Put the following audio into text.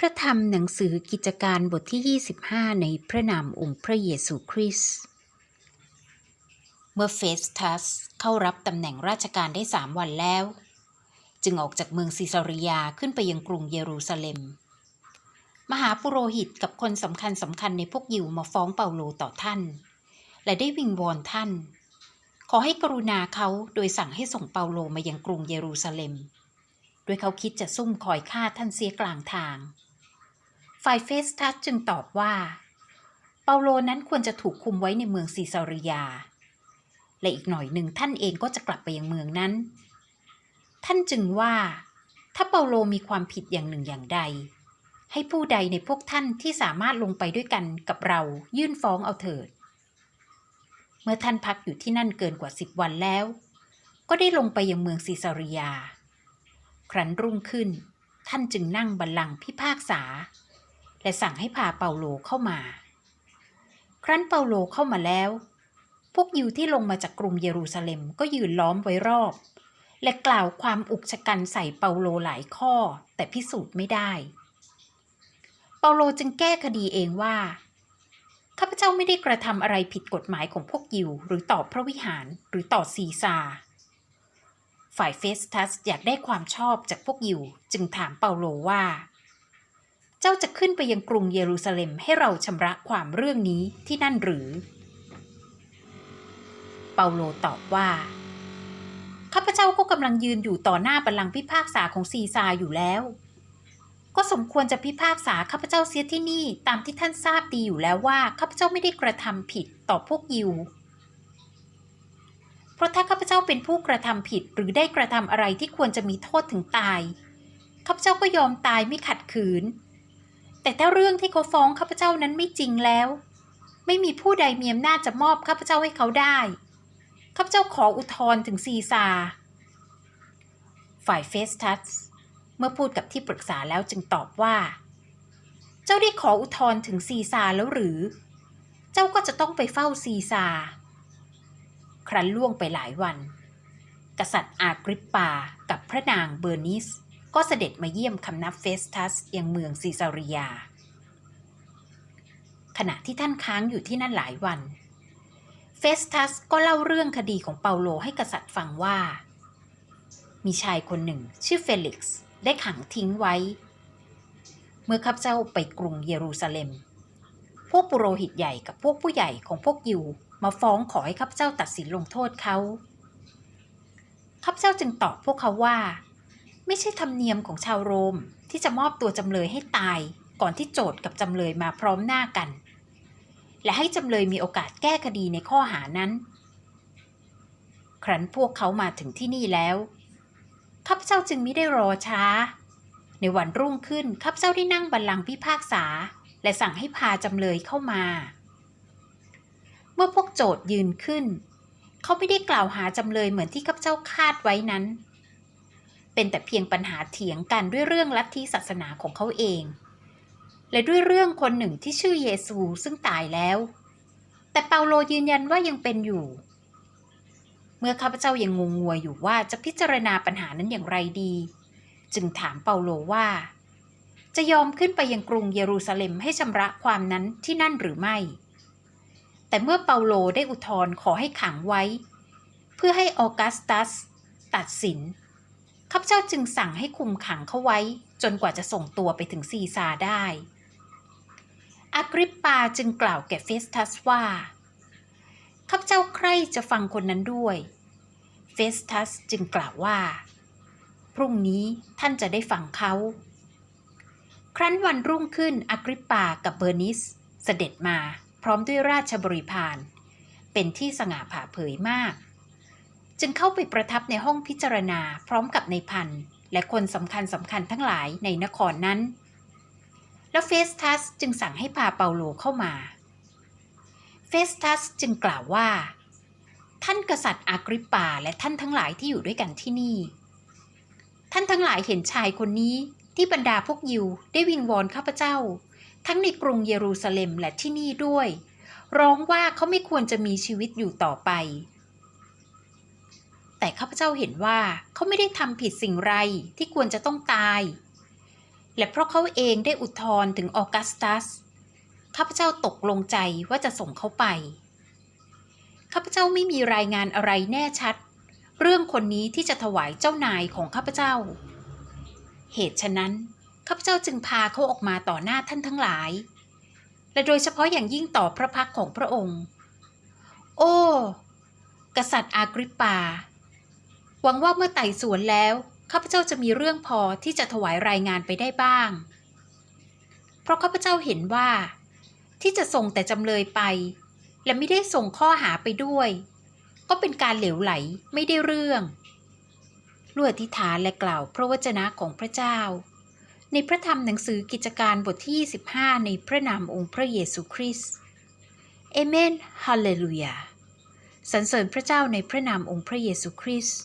พระธรรมหนังสือกิจการบทที่ 25 ในพระนามองค์พระเยซูคริสต์เมื่อเฟสทัสเข้ารับตำแหน่งราชการได้สามวันแล้ว จึงออกจากเมืองซิซาริยาขึ้นไปยังกรุงเยรูซาเล็ม มหาปุโรหิตกับคนสำคัญสำคัญในพวกยิวมาฟ้องเปาโลต่อท่าน และได้วิงวอนท่าน ขอให้กรุณาเขาโดยสั่งให้ส่งเปาโลมายังกรุงเยรูซาเล็ม โดยเขาคิดจะซุ่มคอยฆ่าท่านเสียกลางทาง ฝ่ายเฟสทัสจึงตอบว่า เปาโลนั้นควรจะถูกคุมไว้ในเมืองซีซาริยา และอีกหน่อยหนึ่งท่านเองก็จะกลับไปยังเมืองนั้น ท่านจึงว่า ถ้าเปาโลมีความผิดอย่างหนึ่งอย่างใด ให้ผู้ใดในพวกท่านที่สามารถลงไปด้วยกันกับเรายื่นฟ้องเอาเถิด เมื่อท่านพักอยู่ที่นั่นเกินกว่าสิบวันแล้ว ก็ได้ลงไปยังเมืองซีซาริยา ครั้นรุ่งขึ้นท่านจึงนั่งบัลลังก์พิพากษา และสั่งให้พาเปาโลเข้ามา ครั้นเปาโลเข้ามาแล้ว พวกยิวที่ลงมาจากกรุงเยรูซาเล็มก็ยืนล้อมไว้รอบ และกล่าวความอุกชะกันใส่เปาโลหลายข้อ แต่พิสูจน์ไม่ได้ เปาโลจึงแก้คดีเองว่าข้าพเจ้าไม่ได้กระทำอะไรผิดกฎหมายของพวกยิว หรือต่อพระวิหารหรือต่อซีซาฝ่ายเฟสทัสอยากได้ความชอบจากพวกยิวจึงถามเปาโลว่า เจ้าจะขึ้นไปยังกรุงเยรูซาเล็มให้เราชำระความเรื่องนี้ที่นั่นหรือ เปาโลตอบว่า ข้าพเจ้าก็กำลังยืนอยู่ต่อหน้าบัลลังก์พิพากษาของซีซาอยู่แล้ว ก็สมควรจะพิพากษาข้าพเจ้าเสียที่นี่ตามที่ท่านทราบดีอยู่แล้วว่าข้าพเจ้าไม่ได้กระทำผิดต่อพวกยิวเพราะถ้าข้าพเจ้าเป็นผู้กระทำผิดหรือได้กระทำอะไรที่ควรจะมีโทษถึงตาย ข้าพเจ้าก็ยอมตายไม่ขัดขืน แต่ถ้าเรื่องที่เขาฟ้องข้าพเจ้านั้นไม่จริงแล้ว ไม่มีผู้ใดมีอำนาจจะมอบข้าพเจ้าให้เขาได้ข้าพเจ้าขออุทธรณ์ถึงซีซาฝ่ายเฟสทัสเมื่อพูดกับที่ปรึกษาแล้วจึงตอบว่า เจ้าได้ขออุทธรณ์ถึงซีซาแล้วหรือ เจ้าก็จะต้องไปเฝ้าซีซาครั้นล่วงไปหลายวัน กษัตริย์อากริปปากับพระนางเบอร์นิส ก็เสด็จมาเยี่ยมคำนับเฟสทัสยังเมืองซีซาริยา ขณะที่ท่านค้างอยู่ที่นั่นหลายวัน เฟสทัสก็เล่าเรื่องคดีของเปาโลให้กษัตริย์ฟังว่า มีชายคนหนึ่งชื่อเฟลิกซ์ได้ขังทิ้งไว้ เมื่อข้าพเจ้าไปกรุงเยรูซาเล็ม พวกปุโรหิตใหญ่กับพวกผู้ใหญ่ของพวกยิวมาฟ้องขอให้ข้าพเจ้าตัดสินลงโทษเขาข้าพเจ้าจึงตอบพวกเขาว่า ไม่ใช่ธรรมเนียมของชาวโรมที่จะมอบตัวจำเลยให้ตายก่อนที่โจทย์กับจำเลยมาพร้อมหน้ากัน และให้จำเลยมีโอกาสแก้คดีในข้อหานั้น ครั้นพวกเขามาถึงที่นี่แล้วข้าพเจ้าจึงไม่ได้รอช้า ในวันรุ่งขึ้นข้าพเจ้าได้นั่งบัลลังก์พิพากษา และสั่งให้พาจำเลยเข้ามา เมื่อพวกโจทย์ยืนขึ้น เขาไม่ได้กล่าวหาจำเลยเหมือนที่ข้าพเจ้าคาดไว้นั้น เป็นแต่เพียงปัญหาเถียงกันด้วยเรื่องลัทธิศาสนาของเขาเอง และด้วยเรื่องคนหนึ่งที่ชื่อเยซูซึ่งตายแล้ว แต่เปาโลยืนยันว่ายังเป็นอยู่ เมื่อข้าพเจ้ายังงงงวยอยู่ว่าจะพิจารณาปัญหานั้นอย่างไรดี จึงถามเปาโลว่า จะยอมขึ้นไปยังกรุงเยรูซาเล็มให้ชำระความนั้นที่นั่นหรือไม่ แต่เมื่อเปาโลได้อุทธรณ์ขอให้ขังไว้ เพื่อให้ออกัสตัส ตัดสิน ข้าพเจ้าจึงสั่งให้คุมขังเขาไว้ จนกว่าจะส่งตัวไปถึงซีซาได้อากริปปาจึงกล่าวแก่เฟสทัสว่าข้าพเจ้าใคร่จะฟังคนนั้นด้วย เฟสทัสจึงกล่าวว่า พรุ่งนี้ท่านจะได้ฟังเขา ครั้นวันรุ่งขึ้นอากริปปากับเบอร์นิสเสด็จมาพร้อมด้วยราชบริพารเป็นที่สง่าผ่าเผยมาก จึงเข้าไปประทับในห้องพิจารณาพร้อมกับในพันและคนสำคัญสำคัญทั้งหลายในนครนั้น แล้วเฟสทัสจึงสั่งให้พาเปาโลเข้ามา เฟสทัสจึงกล่าวว่า ท่านกษัตริย์อากริปปาและท่านทั้งหลายที่อยู่ด้วยกันที่นี่ ท่านทั้งหลายเห็นชายคนนี้ที่บรรดาพวกยิวได้วิงวอนข้าพเจ้า ทั้งในกรุงเยรูซาเล็มและที่นี่ด้วย ร้องว่าเขาไม่ควรจะมีชีวิตอยู่ต่อไป แต่ข้าพเจ้าเห็นว่าเขาไม่ได้ทำผิดสิ่งไรที่ควรจะต้องตาย และเพราะเขาเองได้อุทธร์ถึงออกัสตัส ข้าพเจ้าตกลงใจว่าจะส่งเขาไป ข้าพเจ้าไม่มีรายงานอะไรแน่ชัด เรื่องคนนี้ที่จะถวายเจ้านายของข้าพเจ้า เหตุฉะนั้นข้าพเจ้าจึงพาเขาออกมาต่อหน้าท่านทั้งหลาย และโดยเฉพาะอย่างยิ่งต่อพระพักของพระองค์ โอ้ กษัตริย์อากริปปา หวังว่าเมื่อไต่สวนแล้ว ข้าพเจ้าจะมีเรื่องพอที่จะถวายรายงานไปได้บ้าง เพราะข้าพเจ้าเห็นว่า ที่จะส่งแต่จำเลยไป และไม่ได้ส่งข้อหาไปด้วย ก็เป็นการเหลวไหลไม่ได้เรื่องลวดอธิฐานและกล่าวพระวจนะของพระเจ้า ในพระธรรมหนังสือกิจการบทที่ 25 ในพระนามองค์พระเยซูคริสต์เอเมนฮาเลลูยาสรรเสริญพระเจ้าในพระนามองค์พระเยซูคริสต์